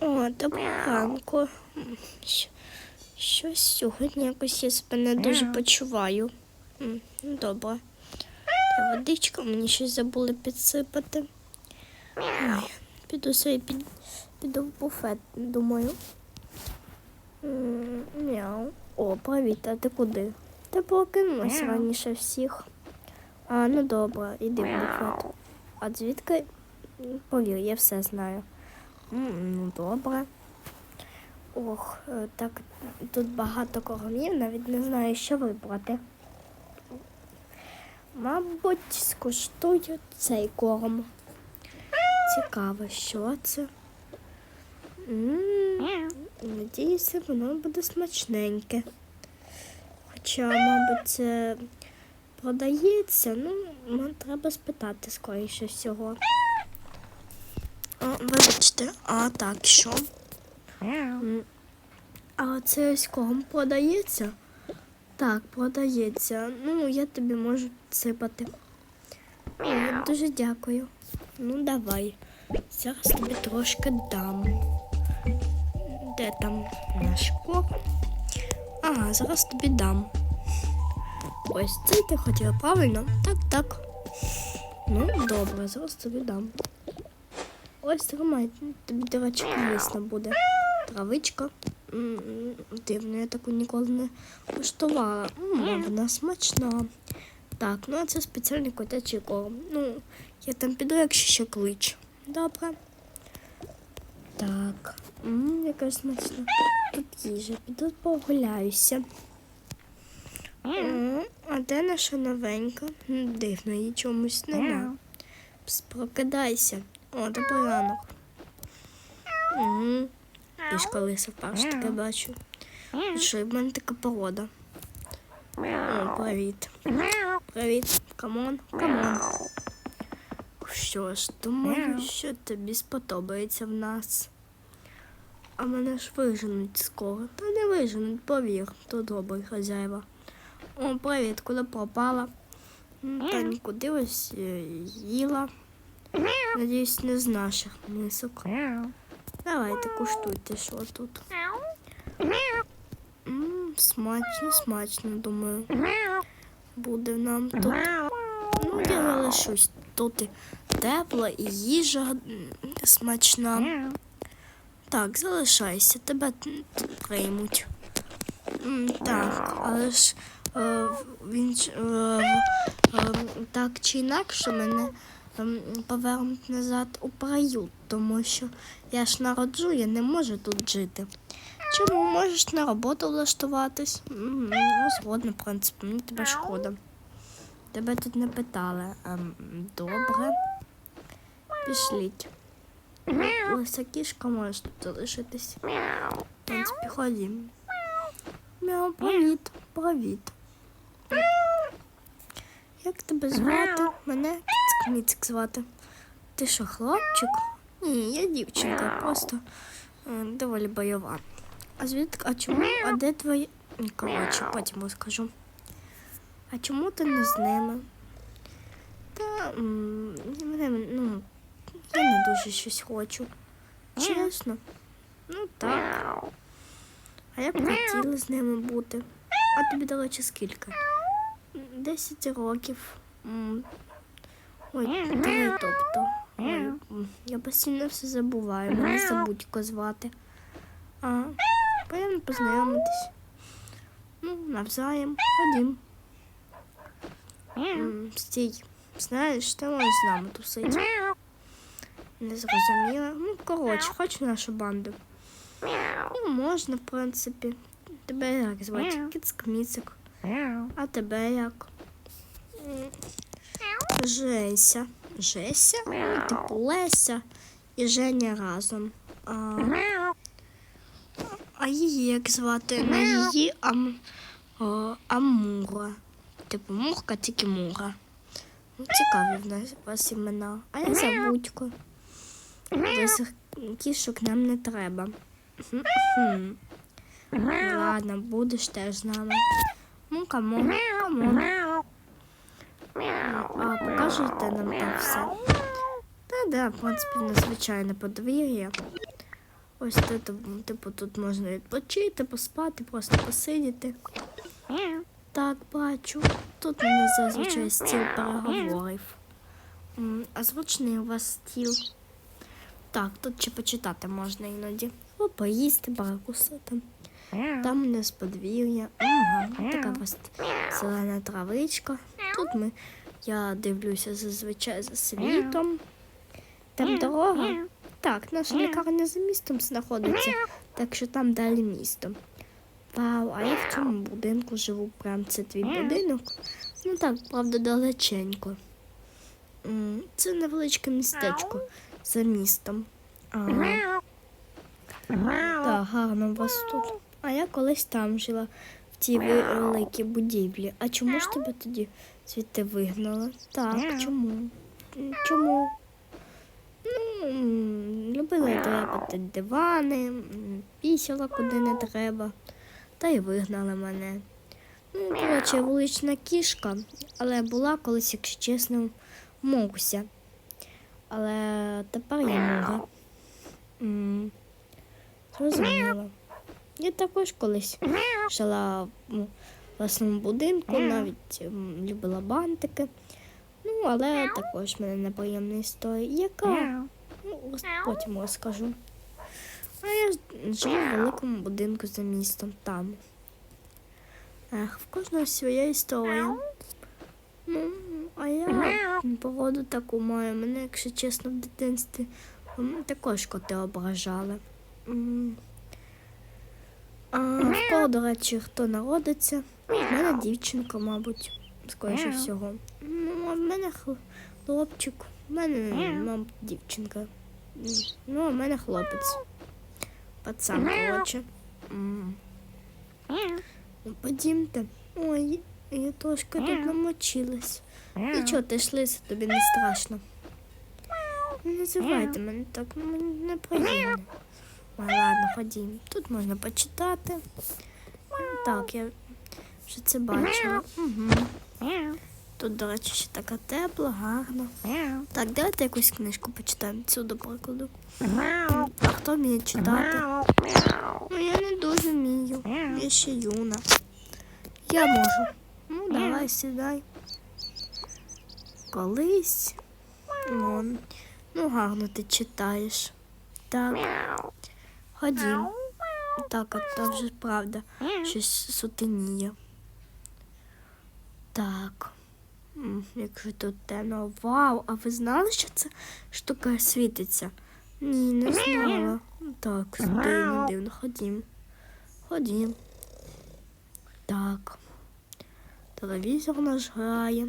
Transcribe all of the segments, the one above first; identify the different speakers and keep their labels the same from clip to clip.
Speaker 1: О, доброго ранку. Щось сьогодні якось я себе не дуже почуваю. Добре. Та Водичка мені щось забули підсипати. Ой, піду собі під, піду в буфет, думаю. Мяу. О, привіт, а ти куди? Ти прокинулась раніше всіх. А, ну добре, іди в буфет. А звідки? Повір, я все знаю. Ну, добре. Ох, е, так тут багато кормів, навіть не знаю, що вибрати. Мабуть, скуштую цей корм. Цікаво, що це. М, Надіюся, воно буде смачненьке. Хоча, мабуть, це продається, ну, м, треба спитати скоріше всього. О, вибачте, а так що? А це ось корм продається? Так, продається. Ну, я тобі можу сипати. Дуже дякую. Ну, давай. Зараз тобі трошки дам. Де там наш корм? Ага, зараз тобі дам. Ось це ти хотіла, правильно? Так, так. Ну, добре, зараз тобі дам. Ось тримай, тобі, речі, корисно буде. Травичка. Дивно, я таку ніколи не куштувала. Вона смачна. Так, ну а це спеціальний котячий корм. Ну, я там піду, якщо ще клич. Добре. Так. М, яка смачна. Тут їжа. Піду прогуляюся. М, А де наша новенька? Дивно, її чомусь нема. Пс, Прокидайся. О, добрий ранок. Угу. Ж колись вперше таке бачу. Що в мене така порода. О, привіт. Привіт. Камон, камон. Що ж, думаю, що тобі сподобається в нас. А мене ж виженуть скоро. Та не виженуть, повір, то добрий хазяїва. О, привіт, куди пропала? М, Та нікуди ось е, їла. Надіюсь, не з наших мисок. Давайте куштуйте, що тут. М, смачно, смачно, думаю. Буде нам тут. Ну, я залишусь. Тут і тепла, і їжа м, смачна. Так, залишайся, тебе тут приймуть. М, Так, але ж він ж, е, е, так чи інакше мене повернуть назад у приют, тому що я ж народжу, я не можу тут жити. Чому можеш на роботу влаштуватись? Ну, згодна, в принципі, мені тебе шкода. Тебе тут не питали. Ем, добре. Пішліть. Лиса кішка може тут залишитись. В принципі, ходім. Мяу, привіт, привіт. Як тебе звати? Мене Кіцк Міцк звати. Ти що, хлопчик? Ні, я дівчинка, просто е, доволі бойова. А звідки, а чому? А де твої. Ні, Коротше, потім розкажу. А чому ти не з ними? Та мене, ну, я не дуже щось хочу. Чесно. Ну так. А я б хотіла з ними бути. А тобі, до речі, скільки? Десять років. Ой, три, тобто. Ой, я постійно все забуваю. Мене забудько звати. А, приємно познайомитись. Ну, навзаєм. Ходім. Стій. Знаєш, ти можеш з нами тусити. Не зрозуміла. Ну, коротше, хоч нашу банду. Ну, можна, в принципі. Тебе як звати? Кіцк-міцик. А тебе як? Жеся. Жеся? Типу Леся і Женя разом. А, а її як звати? Не її, а, м- о, а Мура. Типу Мурка, тільки Мура. Ну, цікаві в нас вас імена. А я забудько. Лисих кішок нам не треба. Ладно, будеш теж з нами. Ну, камон, камон. А поки покажете нам там все. Та да, в принципі, в подвір'я. Ось тут, типу, тут можна відпочити, поспати, просто посидіти. Так, бачу. Тут у зазвичай стіл переговорів. А зручний у вас стіл. Так, тут ще почитати можна іноді. О, поїсти, перекусити. Там у нас подвір'я. Ага, така ось зелена травичка. Тут ми, я дивлюся зазвичай за світом. Там дорога. Так, наша лікарня за містом знаходиться, так що там далі місто. Вау, а я в цьому будинку живу. Прям це твій будинок. Ну так, правда, далеченько. Це невеличке містечко за містом. Ага. Так, гарно у вас тут. А я колись там жила в тій великій будівлі. А чому ж тебе тоді звідти вигнали? Так, чому? Чому? Ну, любила дрепати дивани, пісяла куди не треба, та й вигнали мене. Ну, коротше, вулична кішка, але була колись, якщо чесно, мокуся. Але тепер я муга. М, Зрозуміло. Я також колись жила в власному будинку, навіть любила бантики. Ну, але також в мене неприємна історія. Яка? Ну, потім розкажу. А я ж живу в великому будинку за містом там. Ех, в кожного своя історія. Ну, а я погоду таку маю. Мене, якщо чесно, в дитинстві також коти ображали. А в кого, до речі, хто народиться? В мене дівчинка, мабуть, скоріше всього. Ну, а в мене хлопчик, в мене, мабуть, дівчинка. Ну, а в мене хлопець. Пацан, коротше. Ну, Подімте. Ой, я трошки тут намочилась. Нічого, ти ж лиса, тобі не страшно. Не називайте мене так, ну мені неприємно. Ладно, ходім. Тут можна почитати. Так, я вже це бачила. Тут, до речі, ще така тепла, гарно. Так, давайте якусь книжку почитаємо. Цю, до прикладу. А хто вміє читати? Ну, я не дуже вмію. Я ще юна. Я можу. Ну, давай, сідай. Колись. Вон. Ну, гарно ти читаєш. Так. Ходім. Так, а то вже правда. Щось сутеніє. Так. М, Як же тут темно. Вау, а ви знали, що ця штука світиться? Ні, не знала. Так, дивно, дивно. Ходім. Ходім. Так. Телевізор наш грає.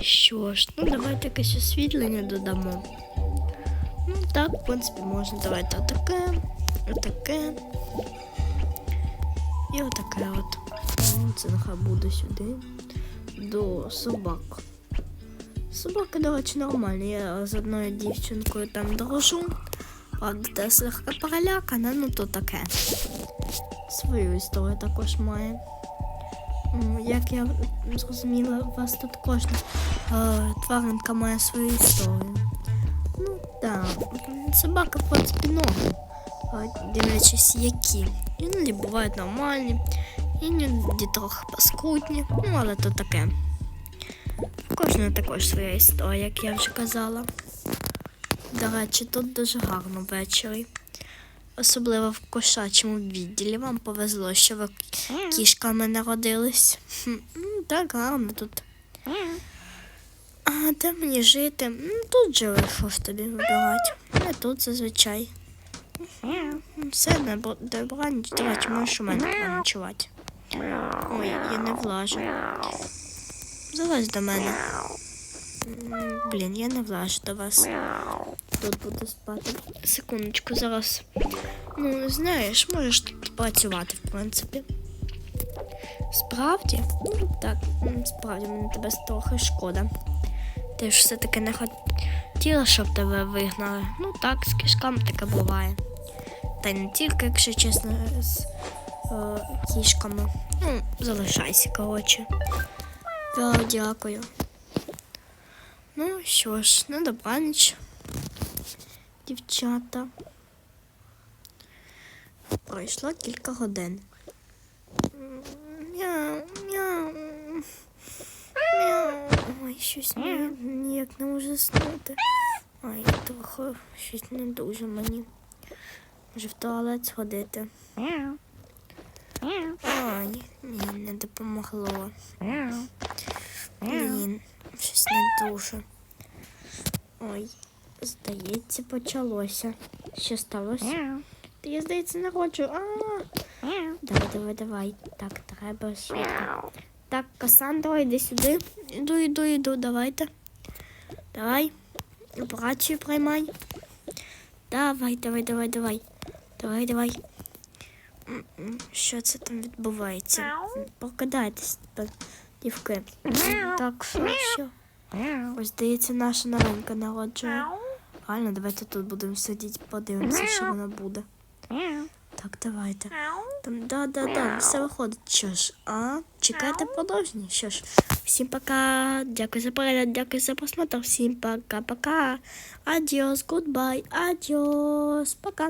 Speaker 1: Що ж, ну давайте якесь освітлення додамо. Ну так, в принципі, можна. Давайте отаке, отаке. І отаке от. Ну, Це нехай буде сюди. До собак. Собаки, до речі, нормальні. Я з одною дівчинкою там дружу. Правда, та слегка перелякана, ну то таке. Свою історію також має. Як я зрозуміла, у вас тут кожна е, тваринка має свою історію. Так, собака, норм. А, Дивлячись, які. Іноді бувають нормальні, іноді трохи паскудні, ну але то таке. В кожної також своя історія, як я вже казала. До речі, тут дуже гарно ввечері. Особливо в кошачому відділі. Вам повезло, що ви кішками народились. Ну, Так гарно тут. Де мені жити? Тут живе, що ж тобі вибирати. Не тут зазвичай. Все, добро- добраніч. До речі, можеш у мене переночувати. Ой, я не влажу. Залазь до мене. Блін, я не влажу до вас. Тут буду спати. Секундочку, зараз. Ну, знаєш, можеш тут працювати, в принципі. Справді? Ну, так, справді мені тебе трохи шкода. Ти ж все-таки не хотіла, щоб тебе вигнали. Ну так, з кішками таке буває. Та й не тільки, якщо чесно, з е, кішками. Ну, залишайся, коротше. Да, дякую. Ну що ж, на добраніч, дівчата. Пройшло кілька годин. Мяу, мяу. Ой, щось ні, ніяк не можу заснути. Ой, трохи щось не дуже мені. Може в туалет сходити. Ой, ні, не допомогло. Блін, щось не дуже. Ой, здається, почалося. Що сталося? Та я, здається, не хочу. А, давай, давай, давай. Так, треба швидко. Так, Касандра, йди сюди. Іду, іду, іду, давайте. Давай. Операцію приймай. Давай, давай, давай, давай. Давай, давай. Що це там відбувається? Покидайтесь, дівки. Так, що, що? Ось здається, наша новенька народжує. Реально, давайте тут будемо сидіти, подивимося, що воно буде. Так, давайте. Там, да, да, да, все виходить. Що ж, а чекайте продовження. Що ж, всім пока. Дякую за перегляд, дякую за просмотр. Всім пока-пока. Адіос, гудбай, адіос, пока.